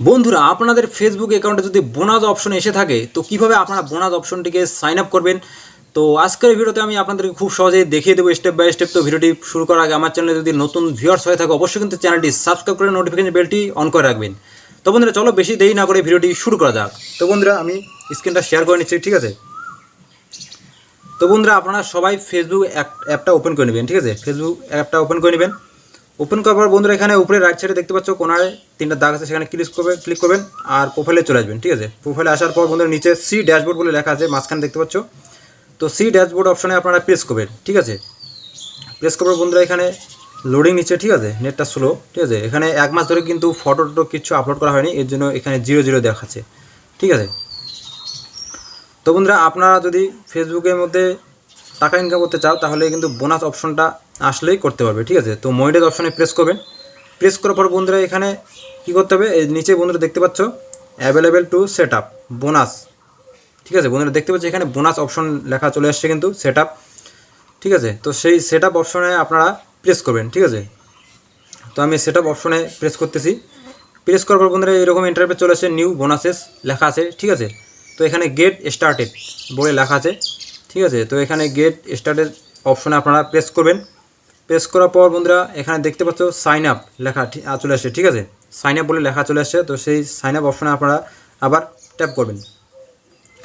বন্ধুরা, আপনাদের ফেসবুক অ্যাকাউন্টে যদি বোনাস অপশন এসে থাকে, তো কীভাবে আপনারা বোনাস অপশনটিকে সাইন আপ করবেন? তো আজকের ভিডিওতে আমি আপনাদেরকে খুব সহজেই দেখিয়ে দেবো স্টেপ বাই স্টেপ তো ভিডিওটি শুরু করার আগে আমার চ্যানেলে যদি নতুন ভিউয়ার্স হয়ে থাকে, অবশ্যই কিন্তু চ্যানেলটি সাবস্ক্রাইব করে নোটিফিকেশন বেলটি অন করে রাখবেন। তো বন্ধুরা, চলো বেশি দেরি না করে ভিডিওটি শুরু করা যাক। তো বন্ধুরা, আমি স্ক্রিনটা শেয়ার করে নিচ্ছি, ঠিক আছে? তো বন্ধুরা, আপনারা সবাই ফেসবুক অ্যাপটা ওপেন করে নেবেন, ঠিক আছে? ফেসবুক অ্যাপটা ওপেন করে নেবেন। ওপেন করার পর বন্ধুরা এখানে উপরে রাইট সাইডে দেখতে পাচ্ছ কোনায় তিনটা দাগ আছে, সেখানে ক্লিক করবে ক্লিক করবেন আর প্রোফাইলে চলে আসবেন, ঠিক আছে? প্রোফাইলে আসার পর বন্ধুরা নিচে সি ড্যাশবোর্ড বলে লেখা আছে, মাঝখানে দেখতে পাচ্ছ। তো সি ড্যাশবোর্ড অপশনে আপনারা প্রেস করবেন, ঠিক আছে? প্রেস করার বন্ধুরা এখানে লোডিং নিচ্ছে, ঠিক আছে? নেটটা স্লো ঠিক আছে? এখানে এক মাস ধরে কিন্তু ফটো টটো কিছু আপলোড করা হয়নি, এর জন্য এখানে জিরো জিরো দেখাচ্ছে, ঠিক আছে? তো বন্ধুরা আপনারা যদি ফেসবুকের মধ্যে টাকা ইনকাম করতে চাও, তাহলে কিন্তু বোনাস অপশনটা আসলেই করতে পারবে, ঠিক আছে? তো মনিটাইজ অপশনে প্রেস করবেন। প্রেস করার পর বন্ধুরা এখানে কী করতে হবে? এই নিচে বন্ধুরা দেখতে পাচ্ছ available to set up bonus ঠিক আছে? বন্ধুরা দেখতে পাচ্ছ, এখানে বোনাস অপশন লেখা চলে আসছে কিন্তু সেট আপ ঠিক আছে? তো সেই সেট আপ অপশনে আপনারা প্রেস করবেন, ঠিক আছে? তো আমি সেট আপ অপশনে প্রেস করতেছি। প্রেস করার পর বন্ধুরা এরকম ইন্টারভিউ চলে আসছে নিউ বোনাসেস লেখা আছে, ঠিক আছে? তো এখানে গেট স্টার্টেড বলে লেখা আছে। ঠিক আছে? তো এখানে গেট স্টার্টের অপশনে আপনারা প্রেস করবেন। প্রেস করার পর বন্ধুরা, এখানে দেখতে পাচ্ছ সাইন আপ লেখা চলে আসছে, ঠিক আছে? সাইন আপ বলে লেখা চলে আসছে, তো সেই সাইন আপ অপশনে আপনারা আবার ট্যাপ করবেন।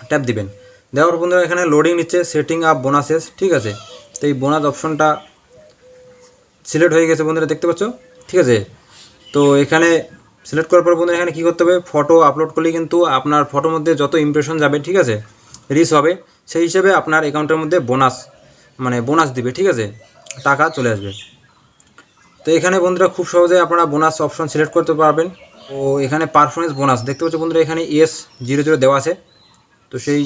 ট্যাপ দিবেন। দেওয়ার বন্ধুরা, এখানে লোডিং নিচ্ছে সেটিং আপ বোনাসেস ঠিক আছে? তো এই বোনাস অপশনটা সিলেক্ট হয়ে গেছে বন্ধুরা, দেখতে পাচ্ছ? ঠিক আছে? তো এখানে সিলেক্ট করার পর বন্ধুরা, এখানে কী করতে হবে? ফটো আপলোড করলে কিন্তু আপনার ফটোর মধ্যে যত ইমপ্রেশন যাবে, ঠিক আছে? রিস হবে, সেই হিসেবে আপনার অ্যাকাউন্টের মধ্যে বোনাস মানে বোনাস দিবে, ঠিক আছে? টাকা চলে আসবে। তো এখানে বন্ধুরা খুব সহজে আপনারা বোনাস অপশন সিলেক্ট করতে পারবেন। তো এখানে পারফরমেন্স বোনাস দেখতে পাচ্ছ বন্ধুরা, এখানে ইয়েস জিরো জিরো দেওয়া আছে। তো সেই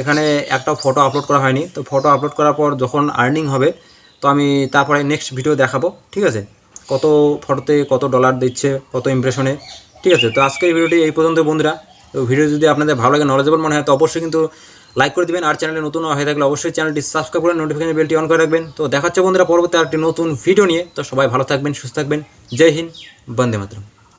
এখানে একটা ফটো আপলোড করা হয়নি। তো ফটো আপলোড করার পর যখন আর্নিং হবে, তো আমি তারপরে নেক্সট ভিডিও দেখাবো, ঠিক আছে? কত ফটোতে কত ডলার দিচ্ছে, কত ইমপ্রেশনে ঠিক আছে? তো আজকের ভিডিওটি এই পর্যন্ত বন্ধুরা। তো ভিডিও যদি আপনাদের ভালো লাগে নলেজেবল মনে হয়, তো অবশ্যই কিন্তু লাইক করে দেবেন। আর চ্যানেলে নতুন হয়ে থাকলে অবশ্যই চ্যানেলটি সাবস্ক্রাইব করে নোটিফিকেশন বেলটি অন করে রাখবেন। তো দেখাচ্ছে বন্ধুরা, পরবর্তী আরেকটি নতুন ভিডিও নিয়ে। তো সবাই ভালো থাকবেন, সুস্থ থাকবেন। জয় হিন্দ, বন্দে মাতরম।